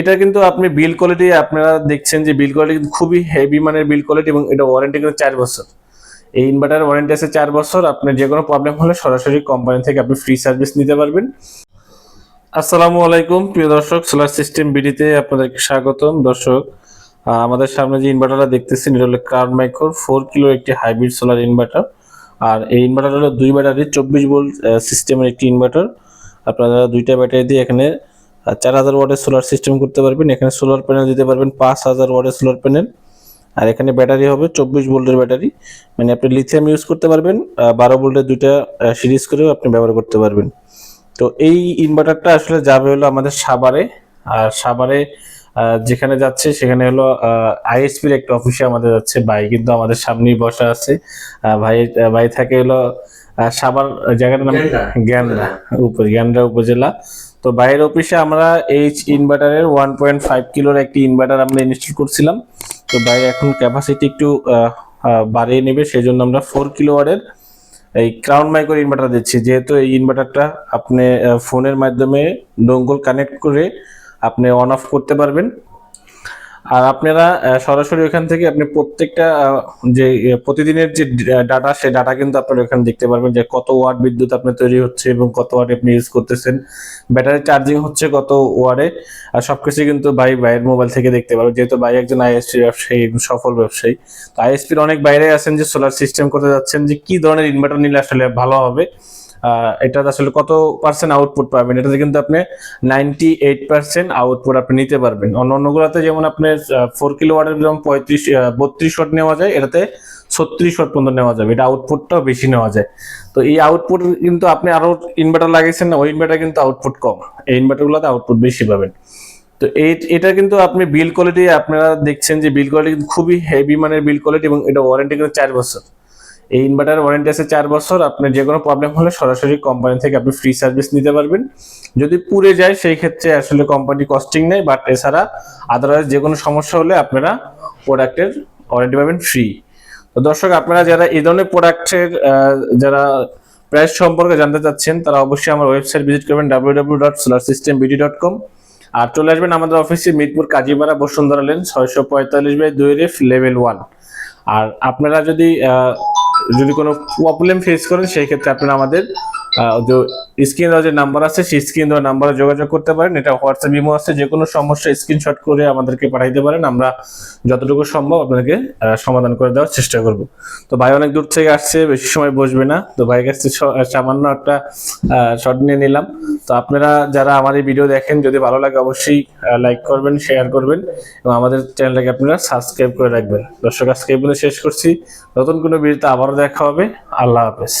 এটা কিন্তু আপনি বিল কোয়ালিটি আপনারা দেখছেন যে বিল কোয়ালিটি কিন্তু খুবই হেভি মানের বিল কোয়ালিটি এবং এটা ওয়ারেন্টি কিন্তু চার বছর। এই ইনভার্টার ওয়ারেন্টি আছে চার বছর, আপনার যে কোনো প্রবলেম হলে সরাসরি কোম্পানি থেকে আপনি ফ্রি সার্ভিস নিতে পারবেন। আসসালামু আলাইকুম, প্রিয় দর্শক সোলার সিস্টেম বিডিতে আপনাদেরকে স্বাগতম। দর্শক আমাদের সামনে যে ইনভার্টারটা দেখতেছেন, এটা হলো কার্ড মাইক্রোর ফোর কিলো একটি হাইব্রিড সোলার ইনভার্টার আর এই ইনভার্টার হলো দুই ব্যাটারি চব্বিশ ভোল্ট সিস্টেমের একটি ইনভার্টার আপনারা দুইটা ব্যাটারি দিয়ে এখানে চার হাজার ওয়াটের সোলার সিস্টেম করতে পারবেন। এখানে সোলার প্যানেল দিতে পারবেন পাঁচ হাজার ওয়াটের সোলার প্যানেল আর এখানে ব্যাটারি হবে চব্বিশ ভোল্টের ব্যাটারি। মানে আপনি লিথিয়াম ইউজ করতে পারবেন বারো ভোল্টের দুইটা সিরিজ করেও আপনি ব্যবহার করতে পারবেন। তো এই ইনভার্টারটা আসলে যাবে হলো আমাদের সাভারে। আর সাভারে আহ, যেখানে যাচ্ছে সেখানে হলো আইএসপির একটা অফিসে আমাদের যাচ্ছে ভাই। কিন্তু আমাদের সামনেই বসা আছে। ভাই ভাই থাকে হলো আহ, সাভার জায়গাটার নাম গ্যান্ডা। জ্ঞানরা উপর জ্ঞানরা উপজেলা। তো বাইরের অফিসে আমরা এইচ ইনভার্টারের ওয়ান পয়েন্ট ফাইভ কিলোর একটি ইনভার্টার আমরা ইনস্টল করছিলাম। তো বাইরে এখন ক্যাপাসিটি একটু বাড়িয়ে নেবে সেই জন্য আমরা ফোর কিলো ওয়ার্ডের এই ক্রাউন মাইক্রো ইনভার্টার দিচ্ছি। যেহেতু এই ইনভার্টারটা আপনি ফোনের মাধ্যমে ডোঙ্গল কানেক্ট করে আপনি অন অফ করতে পারবেন। আর আপনারা সরাসরি ওখান থেকে আপনি প্রত্যেকটা যে প্রতিদিনের যে ডাটা সেই ডাটা কিন্তু আপনারা ওখানে দেখতে পারবেন যে কত ওয়াট বিদ্যুৎ আপনার তৈরি হচ্ছে এবং কত ওয়াট আপনি ইউজ করতেছেন। ব্যাটারি চার্জিং হচ্ছে কত ওয়ার্ডে আর সবকিছু কিন্তু ভাই ভাইয়ের মোবাইল থেকে দেখতে পারবেন। যেহেতু ভাই একজন আইএসপি ব্যবসায়ী সফল ব্যবসায়ী, তো আইএসপির অনেক বাইরে আছেন যে সোলার সিস্টেম করতে যাচ্ছেন যে কি ধরনের ইনভার্টার নিলে আসলে ভালো হবে। এটা আসলে কত পার্সেন্ট আউটপুট পাবেন? এটাতে কিন্তু আপনি নাইনটি এইট পার্সেন্ট আউটপুট আপনি নিতে পারবেন। অন্য অন্যগুলোতে যেমন আপনার ফোর কিলো ওয়াটের যেমন পঁয়ত্রিশ বত্রিশ ওয়াট নেওয়া যায়, এটাতে ছত্রিশ ওয়াট পর্যন্ত নেওয়া যাবে। এটা আউটপুটটাও বেশি নেওয়া যায়। তো এই আউটপুট কিন্তু আপনি আরও ইনভার্টার লাগিয়েছেন না, ওই ইনভার্টার কিন্তু আউটপুট কম। এই ইনভার্টারগুলোতে আউটপুট বেশি পাবেন। তো এই, এটা কিন্তু আপনি বিল কোয়ালিটি আপনারা দেখছেন যে বিল কোয়ালিটি খুবই হেভি মানের বিল কোয়ালিটি এবং এটা ওয়ারেন্টি কিন্তু চার বছর। এই ইনভার্টার ওয়ারেন্টি আছে চার বছর, আপনার যে কোনো প্রবলেম হলে সরাসরি কোম্পানি থেকে আপনি ফ্রি সার্ভিস নিতে পারবেন। যদি পুড়ে যায়, সেই ক্ষেত্রে আসলে কোম্পানি কস্টিং নেই বাট এছাড়া আদারওয়াইজ যে কোনো সমস্যা হলে আপনারা প্রোডাক্টের ওয়ারেন্টি পাবেন ফ্রি তো দর্শক, আপনারা যারা এই ধরনের প্রোডাক্টের যারা প্রাইস সম্পর্কে জানতে চাচ্ছেন, তারা অবশ্যই আমার ওয়েবসাইট ভিজিট করবেন W W dot solar system BD dot com আর চলে আসবেন আমাদের অফিসে মিরপুর কাজীপাড়া বসুন্ধরা লেন ছয়শো পঁয়তাল্লিশ বাই দুই রেফ লেভেল ওয়ান আর আপনারা যদি যদি কোনো প্রবলেম ফেস করেন সেই ক্ষেত্রে আপনারা আমাদের যে স্ক্রিন যে নাম্বার আছে, সেই স্ক্রিন দেওয়া নাম্বারে যোগাযোগ করতে পারেন। এটা হোয়াটসঅ্যাপ ইমো আছে যে কোনো সমস্যা স্ক্রিনশট করে আমাদেরকে পাঠাইতে পারেন। আমরা যতটুকু সম্ভব আপনাকে সমাধান করে দেওয়ার চেষ্টা করব। তো ভাই অনেক দূর থেকে আসছে, বেশি সময় বসবে না। তো ভাইয়ের কাছ থেকে সামান্য একটা শর্ট নিয়ে নিলাম। তো আপনারা যারা আমার এই ভিডিও দেখেন, যদি ভালো লাগে অবশ্যই লাইক করবেন শেয়ার করবেন এবং আমাদের চ্যানেলটাকে আপনারা সাবস্ক্রাইব করে রাখবেন। দর্শক, আজকে এই শেষ করছি। নতুন কোনো ভিডিওতে আবারও দেখা হবে। আল্লাহ হাফেজ।